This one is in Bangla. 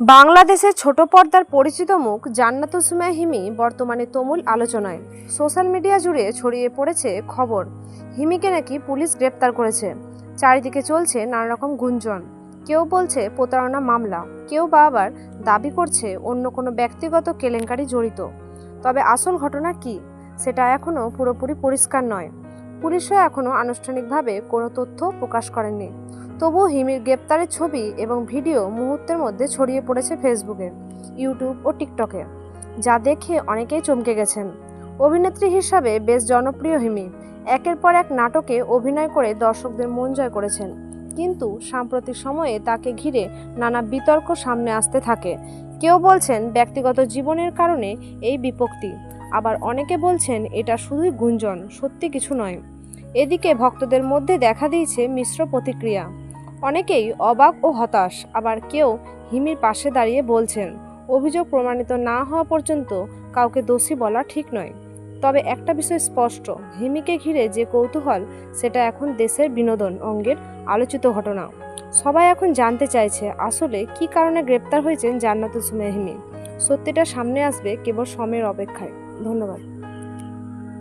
বাংলাদেশের ছোট পর্দার পরিচিত মুখ জান্নাতুল সুমাইয়া হিমি বর্তমানে তুমুল আলোচনায়। সোশ্যাল মিডিয়া জুড়ে ছড়িয়ে পড়েছে খবর। হিমিকে নাকি পুলিশ গ্রেপ্তার করেছে। চারিদিকে চলছে নানা রকম গুঞ্জন। কেউ বলছে প্রতারণা মামলা, কেউ বা আবার দাবি করছে অন্য কোনো ব্যক্তিগত কেলেঙ্কারি জড়িত। তবে আসল ঘটনা কি, সেটা এখনও পুরোপুরি পরিষ্কার নয়। পুলিশও এখনও আনুষ্ঠানিকভাবে কোনো তথ্য প্রকাশ করেননি। তবুও হিমির গ্রেপ্তারের ছবি এবং ভিডিও মুহূর্তের মধ্যে ছড়িয়ে পড়েছে ফেসবুকে, ইউটিউব ও টিকটকে, যা দেখে অনেকেই চমকে গেছেন। অভিনেত্রী হিসাবে বেশ জনপ্রিয় হিমি। একের পর এক নাটকে অভিনয় করে দর্শকদের মন জয় করেছেন। কিন্তু সাম্প্রতিক সময়ে তাকে ঘিরে নানা বিতর্ক সামনে আসতে থাকে। কেউ বলছেন ব্যক্তিগত জীবনের কারণে এই বিপত্তি। আবার অনেকে বলছেন এটা শুধুই গুঞ্জন, সত্যি কিছু নয়। এদিকে ভক্তদের মধ্যে দেখা দিয়েছে মিশ্র প্রতিক্রিয়া। অনেকেই অবাক ও হতাশ, আবার কেউ হিমির পাশে দাঁড়িয়ে বলছেন, অভিযোগ প্রমাণিত না হওয়া পর্যন্ত কাউকে দোষী বলা ঠিক নয়। তবে একটা বিষয় স্পষ্ট, হিমিকে ঘিরে যে কৌতূহল, সেটা এখন দেশের বিনোদন অঙ্গের আলোচিত ঘটনা। সবাই এখন জানতে চাইছে, আসলে কি কারণে গ্রেপ্তার হয়েছেন জান্নাতুল সুমাইয়া হিমি? সত্যিটা সামনে আসবে কেবল সময়ের অপেক্ষায়। ধন্যবাদ।